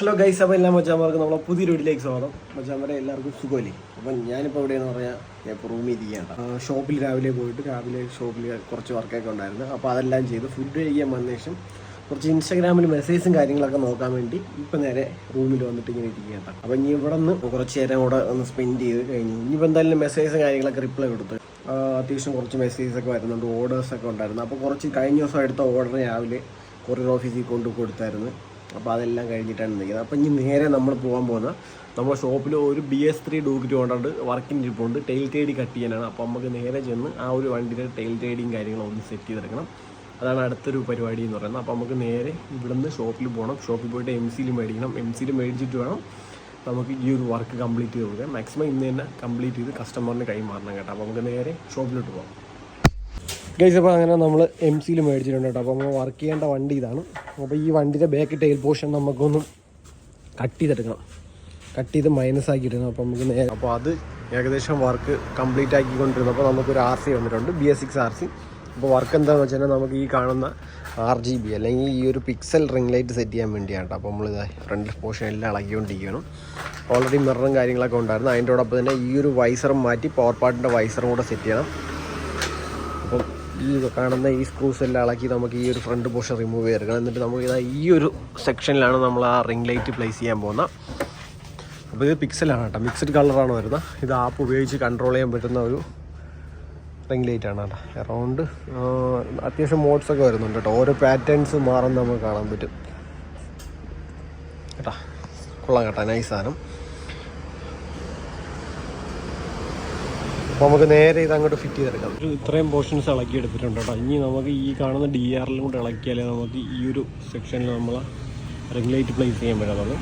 Hello guys അപ്പോൾ എല്ലാം മച്ചാന്മാർക്ക് നമ്മളെ പുതിയ വീട്ടിലേക്ക് സ്വാഗതം. മജാമാരെ എല്ലാവർക്കും സുഖമല്ലേ? അപ്പം ഞാനിപ്പോൾ എവിടെയെന്ന് പറഞ്ഞാൽ ഞാൻ ഇപ്പോൾ റൂമിൽ ഇരിക്കുകയാണ് ഷോപ്പിൽ രാവിലെ പോയിട്ട് രാവിലെ ഷോപ്പിൽ കുറച്ച് വർക്കൊക്കെ ഉണ്ടായിരുന്നു. അപ്പോൾ അതെല്ലാം ചെയ്ത്. ഫുഡ് കഴിക്കാൻ വന്ന ശേഷം കുറച്ച് ഇൻസ്റ്റാഗ്രാമിൽ മെസ്സേജും കാര്യങ്ങളൊക്കെ നോക്കാൻ വേണ്ടി ഇപ്പം നേരെ റൂമിൽ വന്നിട്ട് ഇങ്ങനെ ഇരിക്കുകയാണ് അപ്പം ഇനി ഇവിടെ നിന്ന് കുറച്ച് നേരം അവിടെ ഒന്ന് സ്പെൻഡ് ചെയ്ത് കഴിഞ്ഞു. ഇനിയിപ്പോൾ എന്തായാലും മെസ്സേജും കാര്യങ്ങളൊക്കെ റിപ്ലൈ കൊടുത്ത് അത്യാവശ്യം കുറച്ച് മെസ്സേജസ് ഒക്കെ വരുന്നുണ്ട് ഓർഡേഴ്സൊക്കെ ഉണ്ടായിരുന്നു. അപ്പോൾ കുറച്ച് കഴിഞ്ഞ ദിവസം എടുത്ത ഓർഡർ രാവിലെ കൊറിയർ ഓഫീസിൽ കൊണ്ട് കൊടുത്തായിരുന്നു. അപ്പോൾ അതെല്ലാം കഴിഞ്ഞിട്ടാണ് നിൽക്കുന്നത്. അപ്പോൾ ഇനി നേരെ നമ്മൾ പോകാൻ പോകുന്ന നമ്മുടെ ഷോപ്പിൽ ഒരു ബി എസ് ത്രീ ഡൂക്കിറ്റ് കൊണ്ടുണ്ട് വർക്കിംഗ് ഇരിപ്പുണ്ട് ടെയിൽ ടേഡി കട്ട് ചെയ്യാനാണ്. അപ്പോൾ നമുക്ക് നേരെ ചെന്ന് ആ ഒരു വണ്ടിയുടെ ടെയിൽ ട്രേഡിങ് കാര്യങ്ങളും ഒന്ന് സെറ്റ് ചെയ്തെടുക്കണം. അതാണ് അടുത്തൊരു പരിപാടി എന്ന് പറയുന്നത്. അപ്പോൾ നമുക്ക് നേരെ ഇവിടുന്ന് ഷോപ്പിൽ പോകണം ഷോപ്പിൽ പോയിട്ട് എം സിയിൽ മേടിക്കണം. എം സിയിൽ മേടിച്ചിട്ട് വേണം നമുക്ക് ഈ ഒരു വർക്ക് കംപ്ലീറ്റ് ചെയ്ത് കൊടുക്കാം മാക്സിമം ഇന്ന് തന്നെ കംപ്ലീറ്റ് ചെയ്ത് കസ്റ്റമറിന് കൈമാറണം കേട്ടോ. അപ്പോൾ നമുക്ക് നേരെ ഷോപ്പിലോട്ട് പോകാം ഗൈസ് അപ്പോൾ അങ്ങനെ നമ്മൾ എം സിയിൽ മേടിച്ചിട്ടുണ്ട് കേട്ടോ. അപ്പോൾ നമ്മൾ വർക്ക് ചെയ്യേണ്ട വണ്ടി ഇതാണ്. അപ്പോൾ ഈ വണ്ടിയുടെ ബാക്ക് ടൈൽ പോർഷൻ നമുക്കൊന്നും കട്ട് ചെയ്തെടുക്കണം. കട്ട് ചെയ്ത് മൈനസ് ആക്കി ഇടണം അപ്പോൾ നമുക്ക് നേരെ അപ്പോൾ അത് ഏകദേശം വർക്ക് കംപ്ലീറ്റ് ആക്കിക്കൊണ്ടിരുന്നു. അപ്പോൾ നമുക്കൊരു ആർ സി വന്നിട്ടുണ്ട്. B S six R C അപ്പോൾ വർക്ക് എന്താണെന്ന് വെച്ചാൽ നമുക്ക് ഈ കാണുന്ന ആർ ജി ബി അല്ലെങ്കിൽ ഈ ഒരു പിക്സൽ റിംഗ് ലൈറ്റ് സെറ്റ് ചെയ്യാൻ വേണ്ടിയാണ് അപ്പോൾ നമ്മൾ ഫ്രണ്ട് പോർഷൻ എല്ലാം ഇളകിക്കൊണ്ടിരിക്കണം ഓൾറെഡി മിററും കാര്യങ്ങളൊക്കെ ഉണ്ടായിരുന്നു. അതിന്റെ കൂടെ തന്നെ ഈ ഒരു വൈസറും മാറ്റി പവർ പാർട്ടിന്റെ വൈസറും കൂടെ സെറ്റ് ചെയ്യണം. ഈ കാണുന്ന ഈ സ്ക്രൂസ് എല്ലാം ഇളക്കി നമുക്ക് ഈ ഒരു ഫ്രണ്ട് പോർഷൻ റിമൂവ് ചെയ്തെടുക്കണം എന്നിട്ട് നമുക്ക് ഇതാ ഈ ഒരു സെക്ഷനിലാണ് നമ്മൾ ആ റിംഗ് ലൈറ്റ് പ്ലേസ് ചെയ്യാൻ പോകുന്നത്. അപ്പോൾ ഇത് പിക്സലാണ് കേട്ടോ. മിക്സഡ് കളറാണ് വരുന്നത്. ഇത് ആപ്പ് ഉപയോഗിച്ച് കൺട്രോൾ ചെയ്യാൻ പറ്റുന്ന ഒരു റിംഗ് ലൈറ്റ് ആണ് കേട്ടോ. അറൗണ്ട് അത്യാവശ്യം മോഡ്സ് ഒക്കെ വരുന്നുണ്ട് കേട്ടോ. ഓരോ പാറ്റേൺസ് മാറുന്ന നമുക്ക് കാണാൻ പറ്റും. കേട്ടോ. കൊള്ളാം കേട്ടോ. നൈസ് നമുക്ക് നേരെ ഇത് അങ്ങോട്ട് ഫിറ്റ് ചെയ്തെടുക്കാം. ഇത്രയും പോർഷൻസ് ഇളക്കി എടുത്തിട്ടുണ്ട് കേട്ടോ ഇനി നമുക്ക് ഈ കാണുന്ന ഡി ആറിലും കൂടെ ഇളക്കിയാലേ നമുക്ക് ഈ ഒരു സെക്ഷനിൽ നമ്മൾ റെഗുലേറ്റ് പ്ലേസ് ചെയ്യാൻ പറ്റുള്ളൂ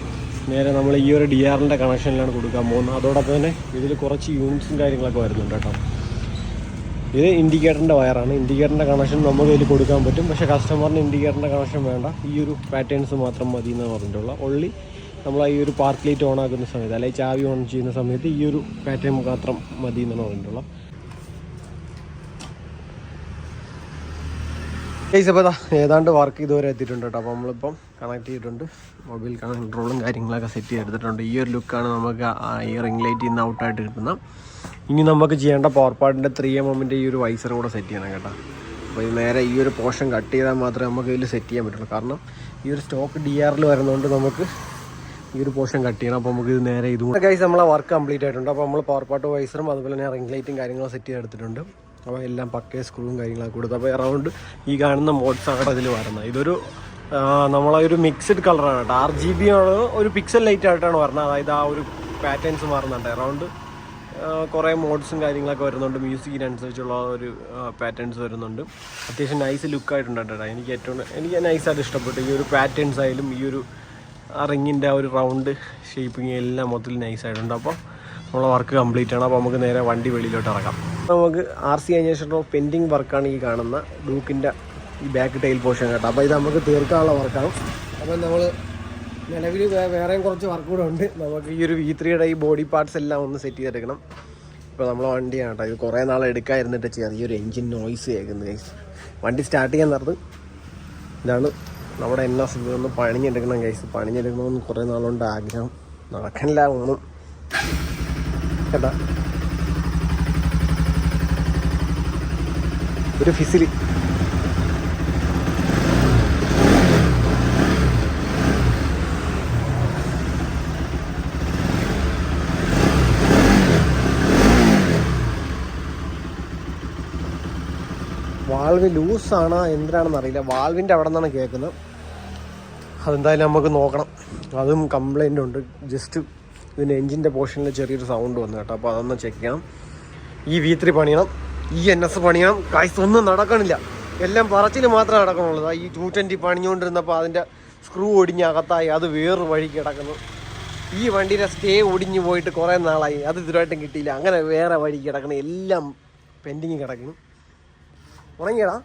നേരെ നമ്മൾ ഈ ഒരു ഡി ആറിന്റെ കണക്ഷനിലാണ് കൊടുക്കാൻ പോകുന്നത്. അതോടൊപ്പം തന്നെ ഇതിൽ കുറച്ച് യൂണിറ്റ്സും കാര്യങ്ങളൊക്കെ വരുന്നുണ്ട് കേട്ടോ. ഇത് ഇൻഡിക്കേറ്ററിന്റെ വയറാണ് ഇൻഡിക്കേറ്ററിന്റെ കണക്ഷൻ നമുക്ക് ഇതിൽ കൊടുക്കാൻ പറ്റും. പക്ഷേ കസ്റ്റമറിന് ഇൻഡിക്കേറ്ററിന്റെ കണക്ഷൻ വേണ്ട. ഈ ഒരു പാറ്റേൺസ് മാത്രം മതി എന്ന് പറഞ്ഞിട്ടുള്ള ഒള്ളി നമ്മൾ ഈ ഒരു പാർക്ക് ലൈറ്റ് ഓൺ ആക്കുന്ന സമയത്ത് അല്ലെങ്കിൽ ചാവി ഓൺ ചെയ്യുന്ന സമയത്ത് ഈ ഒരു പാറ്റേൺ മാത്രം മതി എന്നാണ് പറഞ്ഞിട്ടുള്ളത്. കേസ് സപ്പതാ ഏതാണ്ട് വർക്ക് ഇതുവരെ എത്തിയിട്ടുണ്ട് കേട്ടോ. അപ്പോൾ നമ്മളിപ്പം കണക്ട് ചെയ്തിട്ടുണ്ട്. മൊബൈൽ കൺട്രോളും കാര്യങ്ങളൊക്കെ സെറ്റ് ചെയ്തെടുത്തിട്ടുണ്ട്. ഈ ഒരു ലുക്കാണ് നമുക്ക് ഈ റിംഗ് ലൈറ്റ് ഇന്ന് ഔട്ടായിട്ട് കിട്ടുന്നത്. ഇനി നമുക്ക് ചെയ്യേണ്ട പവർ പാർട്ടിന്റെ ത്രീ എം എമ്മിന്റെ ഈ ഒരു വൈസർ കൂടെ സെറ്റ് ചെയ്യണം കേട്ടോ. അപ്പോൾ ഇത് നേരെ ഈ ഒരു പോർഷൻ കട്ട് ചെയ്താൽ മാത്രമേ നമുക്ക് ഇതിൽ സെറ്റ് ചെയ്യാൻ പറ്റുള്ളൂ. കാരണം ഈ ഒരു സ്റ്റോക്ക് ഡി ആറിൽ വരുന്നതുകൊണ്ട് നമുക്ക് ഈ ഒരു പോർഷൻ കട്ട് ചെയ്യണം. അപ്പോൾ നമുക്ക് ഇത് നേരെ ഇതും ഗൈസ് നമ്മളെ വർക്ക് കംപ്ലീറ്റ് ആയിട്ടുണ്ട്. അപ്പോൾ നമ്മൾ പവർ പാട്ട് വൈസറും അതുപോലെ തന്നെ റിംഗ് ലൈറ്റും കാര്യങ്ങളും സെറ്റ് ചെയ്ത് ചെയ്തെടുത്തിട്ടുണ്ട്. അപ്പോൾ എല്ലാം പക്കേ സ്ക്രൂവും കാര്യങ്ങളൊക്കെ കൊടുത്തു. അപ്പോൾ അറൗണ്ട് ഈ കാണുന്ന മോഡ്സ് ആണ് ഇതിൽ വരുന്നത്. ഇതൊരു നമ്മളെ ഒരു മിക്സഡ് കളറാണ് കേട്ടോ. ആർ ജി ബി ആണ്. ഒരു പിക്സൽ ലൈറ്റ് ആയിട്ടാണ് വരുന്നത്. അതായത് ആ ഒരു പാറ്റേൺസ് മാറുന്നുണ്ട്. അറൗണ്ട് കുറേ മോഡ്സും കാര്യങ്ങളൊക്കെ വരുന്നുണ്ട്. മ്യൂസിക്കിനനുസരിച്ചുള്ള ഒരു പാറ്റേൺസ് വരുന്നുണ്ട്. അത്യാവശ്യം നൈസ് ലുക്കായിട്ടുണ്ട് കേട്ടോ. എനിക്ക് ഏറ്റവും എനിക്ക് നൈസായിട്ട് ഇഷ്ടപ്പെട്ടു. ഈ ഒരു പാറ്റേൺസ് ആയാലും ഈ ഒരു ആ റിങ്ങിന്റെ ആ ഒരു റൗണ്ട് ഷേപ്പിങ് എല്ലാം മൊത്തത്തിൽ നൈസായിട്ടുണ്ട് അപ്പോൾ നമ്മളെ വർക്ക് കംപ്ലീറ്റ് ആണ്. അപ്പോൾ നമുക്ക് നേരെ വണ്ടി വെളിയിലോട്ട് ഇറക്കാം നമുക്ക് ആർ സി കഴിഞ്ഞ പെൻഡിങ് വർക്കാണ് ഈ കാണുന്ന ഡൂക്കിന്റെ ഈ ബാക്ക് ടൈൽ പോർഷൻ കേട്ടോ. അപ്പോൾ ഇത് നമുക്ക് തീർക്കാനുള്ള വർക്കാണ് അപ്പോൾ നമ്മൾ നിലവിൽ വേറെയും കുറച്ച് വർക്ക് കൂടെ ഉണ്ട്. നമുക്ക് ഈ ഒരു വി ത്രീയുടെ ഈ ബോഡി പാർട്സ് എല്ലാം ഒന്ന് സെറ്റ് ചെയ്തെടുക്കണം. ഇപ്പോൾ നമ്മളെ വണ്ടിയാണ് കേട്ടോ. ഇത് കുറേ നാൾ എടുക്കാതിരുന്നിട്ട് ചെറിയൊരു എൻജിൻ നോയ്സ് കേൾക്കുന്നത് വണ്ടി സ്റ്റാർട്ട് ചെയ്യാൻ നടന്ന്. ഇതാണ് നമ്മുടെ എൻ എസ് ഇതൊന്ന് പണിഞ്ഞെടുക്കണം കേസ് പണിഞ്ഞെടുക്കണമെന്ന് കുറേ നാളുകൊണ്ട് ആഗ്രഹം. നടക്കണില്ല ഒന്നും കേട്ടാ? ഒരു ഫിസിലി. വാൾവ് ലൂസാണ് എന്തിനാണെന്ന് അറിയില്ല. വാൾവിന്റെ അവിടെ നിന്നാണ് കേൾക്കുന്നത്. അതെന്തായാലും നമുക്ക് നോക്കണം. അതും കംപ്ലൈന്റ് ഉണ്ട്. ജസ്റ്റ് ഇതിന്റെ എൻജിന്റെ പോർഷനിൽ ചെറിയൊരു സൗണ്ട് വന്നു കേട്ടോ. അപ്പോൾ അതൊന്ന് ചെക്ക് ചെയ്യണം. ഈ വി ത്രീ പണിയണം. ഈ എൻ എസ് പണിയണം. കായ്സ് ഒന്നും നടക്കണില്ല. എല്ലാം പറച്ചിൽ മാത്രമേ നടക്കണുള്ളൂ. ഈ ടു ട്വന്റി പണിഞ്ഞുകൊണ്ടിരുന്നപ്പോൾ അതിന്റെ സ്ക്രൂ ഒടിഞ്ഞ് അകത്തായി. അത് വേറൊരു വഴി കിടക്കുന്നു. ഈ വണ്ടിയുടെ സ്റ്റേ ഒടിഞ്ഞു പോയിട്ട് കുറേ നാളായി. അത് ഇതുവരായിട്ടും കിട്ടിയില്ല. അങ്ങനെ വേറെ വഴി കിടക്കണം എല്ലാം പെൻഡിങ് കിടക്കുന്നു. ഉണങ്ങിയടാ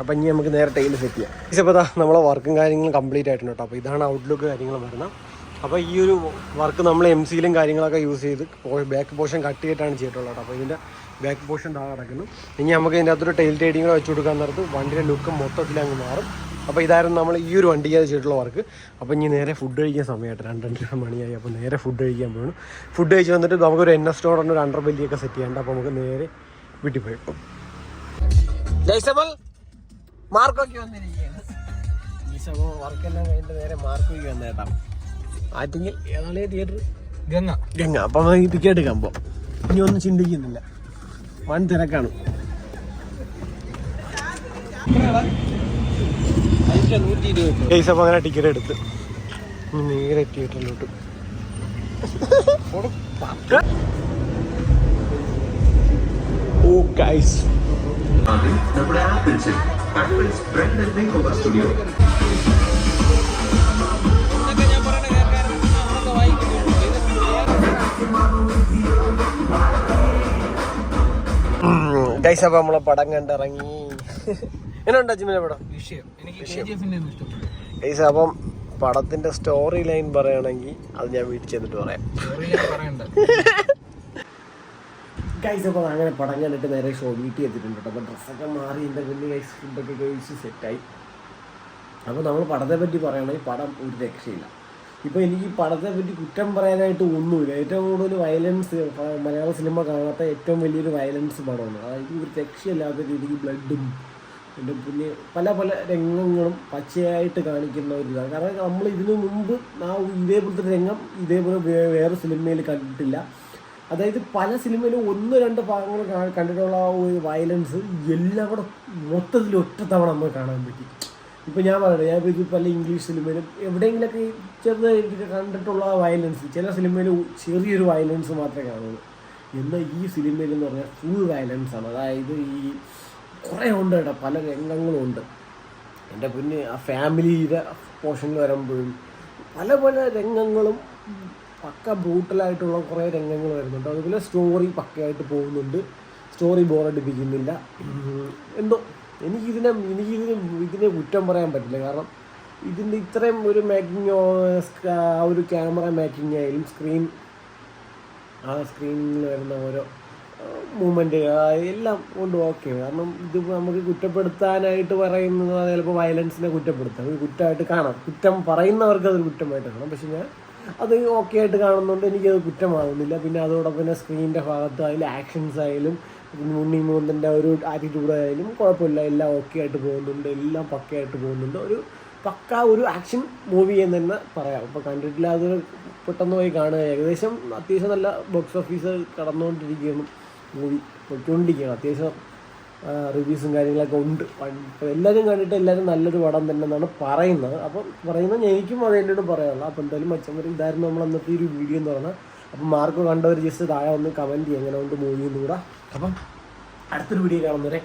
അപ്പം ഇനി നമുക്ക് നേരെ ടൈൽ സെറ്റ് ചെയ്യാം. ഇപ്പോൾ ഇതാ നമ്മളെ വർക്കും കാര്യങ്ങളും കംപ്ലീറ്റ് ആയിട്ടുണ്ട് കേട്ടോ. അപ്പോൾ ഇതാണ് ഔട്ട്ലുക്ക് കാര്യങ്ങളും വരുന്നത്. അപ്പോൾ ഈ ഒരു വർക്ക് നമ്മൾ എം സിയിലും കാര്യങ്ങളൊക്കെ യൂസ് ചെയ്ത് ബാക്ക് പോർഷൻ കട്ട് ചെയ്തിട്ടാണ് ചെയ്തിട്ടുള്ളത് അപ്പോൾ ഇതിന്റെ ബാക്ക് പോർഷൻ താഴെ കിടക്കുന്നു ഇനി നമുക്ക് ഇതിന്റെ അകത്തൊരു ടൈൽ ടൈഡിങ് വെച്ച് കൊടുക്കാൻ നേരത്ത് വണ്ടിയുടെ ലുക്ക് മൊത്തത്തിൽ അങ്ങ് മാറും. അപ്പോൾ ഇതായിരുന്നു നമ്മൾ ഈ ഒരു വണ്ടിക്കകത്ത് ചെയ്തിട്ടുള്ള വർക്ക് അപ്പോൾ ഇനി നേരെ ഫുഡ് കഴിക്കാൻ സമയമായിട്ട് രണ്ട് രണ്ടര മണിയായി. അപ്പോൾ നേരെ ഫുഡ് കഴിക്കാൻ പോകണം ഫുഡ് കഴിച്ച് വന്നിട്ട് നമുക്കൊരു എൻ എസ് സ്റ്റോറിന്റെ ഒരു അണ്ടർ ബെല്ലിയൊക്കെ സെറ്റ് ചെയ്യാണ്ട് അപ്പോൾ നമുക്ക് നേരെ വീട്ടിൽ പോയി. മാർക്കൊക്കെ വന്നിരിക്കുകയാണ്. ഈശോ വർക്കെല്ലാം കഴിഞ്ഞിട്ട് നേരെ മാർക്കൊക്കെ വന്നേട്ടാ ആറ്റിങ്ങിൽ ഏതാണേ തിയേറ്റർ ഗംഗ. ഗംഗ. അപ്പം ടിക്കറ്റ് എടുക്കാൻ പോ ഇനി ഒന്നും ചിന്തിക്കുന്നില്ല. വൻ തിരക്കാണ്. അങ്ങനെ ടിക്കറ്റ് എടുത്ത്. നേരെ തിയേറ്ററിലോട്ട് ഓ ഗൈസ് നമ്മുടെ ആപ്പിൾസിൽ ആപ്പിൾസ് ബ്രാൻഡ് സ്റ്റുഡിയോ ഗൈസ് അപ്പം നമ്മളെ പടം കണ്ടിറങ്ങി. എന്നുണ്ട് അജിമിന്റെ പടം? ഗൈസ് അപ്പം പടത്തിന്റെ സ്റ്റോറി ലൈൻ പറയുകയാണെങ്കിൽ അത് ഞാൻ വീട്ടിൽ ചെന്നിട്ട് പറയാം. പറയണ്ട. ഗൈസ് അപ്പോൾ അങ്ങനെ പടം കണ്ടിട്ട് നേരെ ഷോ വീട്ടിൽ എത്തിയിട്ടുണ്ട് കേട്ടോ. അപ്പോൾ ഡ്രസ്സൊക്കെ മാറി എന്റെ വലിയ ഗൈസ് ഫുഡൊക്കെ കഴിച്ച് സെറ്റായി അപ്പോൾ നമ്മൾ പടത്തെ പറ്റി പറയുകയാണെങ്കിൽ പടം ഒരു രക്ഷയില്ല. ഇപ്പോൾ എനിക്ക് പടത്തെ പറ്റി കുറ്റം പറയാനായിട്ട് ഒന്നുമില്ല. ഏറ്റവും കൂടുതൽ വയലൻസ് മലയാള സിനിമ കാണാത്ത ഏറ്റവും വലിയൊരു വയലൻസ് പടമാണ്. അതായത് ഒരു രക്ഷയില്ലാത്ത രീതിക്ക് ബ്ലഡും എന്റെ പിന്നെ പല പല രംഗങ്ങളും പച്ചയായിട്ട് കാണിക്കുന്ന ഒരു ഇതാണ്. കാരണം നമ്മൾ ഇതിനു മുമ്പ് ആ ഇതേപോലത്തെ രംഗം ഇതേപോലെ വേറെ സിനിമയിൽ കണ്ടിട്ടില്ല. അതായത് പല സിനിമയിലും ഒന്ന് രണ്ട് ഭാഗങ്ങൾ കണ്ടിട്ടുള്ള ആ ഒരു വയലൻസ് എല്ലാം കൂടെ മൊത്തത്തിൽ ഒറ്റ തവണ നമുക്ക് കാണാൻ പറ്റി. ഇപ്പം ഞാൻ പറയട്ടെ ഞാൻ ഇത് പല ഇംഗ്ലീഷ് സിനിമയിലും എവിടെയെങ്കിലൊക്കെ ചെറുതായിട്ട് കണ്ടിട്ടുള്ള ആ വയലൻസ് ചില സിനിമയിൽ ചെറിയൊരു വയലൻസ് മാത്രമേ കാണുള്ളൂ. എന്നാൽ ഈ സിനിമയിൽ എന്ന് പറഞ്ഞാൽ ഫുൾ വയലൻസ് ആണ്. അതായത് ഈ കുറേ ഉണ്ട് കേട്ടോ പല രംഗങ്ങളും ഉണ്ട്. എന്റെ പിന്നെ ആ ഫാമിലിയുടെ പോഷൻ വരുമ്പോഴും പല പല രംഗങ്ങളും പക്ക ബ്രൂട്ടലായിട്ടുള്ള കുറേ രംഗങ്ങൾ വരുന്നുണ്ട്. അതുപോലെ സ്റ്റോറി പക്കയായിട്ട് പോകുന്നുണ്ട്. സ്റ്റോറി ബോറടിപ്പിക്കുന്നില്ല എന്തോ എനിക്കിതിനെ എനിക്കിതിന് ഇതിനെ കുറ്റം പറയാൻ പറ്റില്ല. കാരണം ഇതിന്റെ ഇത്രയും ഒരു മേക്കിംഗ് ആ ഒരു ക്യാമറ മേക്കിംഗ് ആയാലും സ്ക്രീൻ ആ സ്ക്രീനിൽ വരുന്ന ഓരോ മൂമെന്റ് എല്ലാം കൊണ്ട് ഓക്കെ കാരണം ഇത് നമുക്ക് കുറ്റപ്പെടുത്താനായിട്ട് പറയുന്നത് ചിലപ്പോൾ വയലൻസിനെ കുറ്റപ്പെടുത്താം. കുറ്റമായിട്ട് കാണാം. കുറ്റം പറയുന്നവർക്ക് അതൊരു കുറ്റമായിട്ട് കാണാം. പക്ഷെ ഞാൻ അത് ഓക്കെ ആയിട്ട് കാണുന്നതുകൊണ്ട് എനിക്കത് കുറ്റമാകുന്നില്ല പിന്നെ അതോടൊപ്പം തന്നെ സ്ക്രീനിന്റെ ഭാഗത്ത് അതിൽ ആക്ഷൻസ് ആയാലും ഉണ്ണി മൂന്നിന്റെ ഒരു ആറ്റിറ്റ്യൂഡ് ആയാലും കുഴപ്പമില്ല. എല്ലാം ഓക്കെ ആയിട്ട് പോകുന്നുണ്ട്. എല്ലാം പക്കയായിട്ട് പോകുന്നുണ്ട്. ഒരു പക്ക ഒരു ആക്ഷൻ മൂവി എന്ന് തന്നെ പറയാം. ഇപ്പോൾ കണ്ടിട്ടില്ല അത് പെട്ടെന്ന് പോയി കാണുക. ഏകദേശം അത്യാവശ്യം നല്ല ബോക്സ് ഓഫീസ് കടന്നുകൊണ്ടിരിക്കുകയാണ് മൂവി പൊയ്ക്കൊണ്ടിരിക്കുകയാണ്. അത്യാവശ്യം റിവ്യൂസും കാര്യങ്ങളൊക്കെ ഉണ്ട്. എല്ലാവരും കണ്ടിട്ട് എല്ലാവരും നല്ലൊരു പടം തന്നെ എന്നാണ് പറയുന്നത്. അപ്പം പറയുന്നത് എനിക്കും അത് എന്നോട് പറയാനുള്ളത് അപ്പോൾ എന്തായാലും മച്ചന്മാർ ഇതായിരുന്നു നമ്മൾ അന്നത്തെ ഒരു വീഡിയോ എന്ന് പറഞ്ഞാൽ. അപ്പം മാർക്ക് കണ്ടവർ ജസ്റ്റ് താഴെ ഒന്ന് കമന്റ് ചെയ്യും. എങ്ങനെ കൊണ്ട് മൂവി എന്ന് കൂടെ അപ്പം അടുത്തൊരു വീഡിയോ കാണുന്നവരെ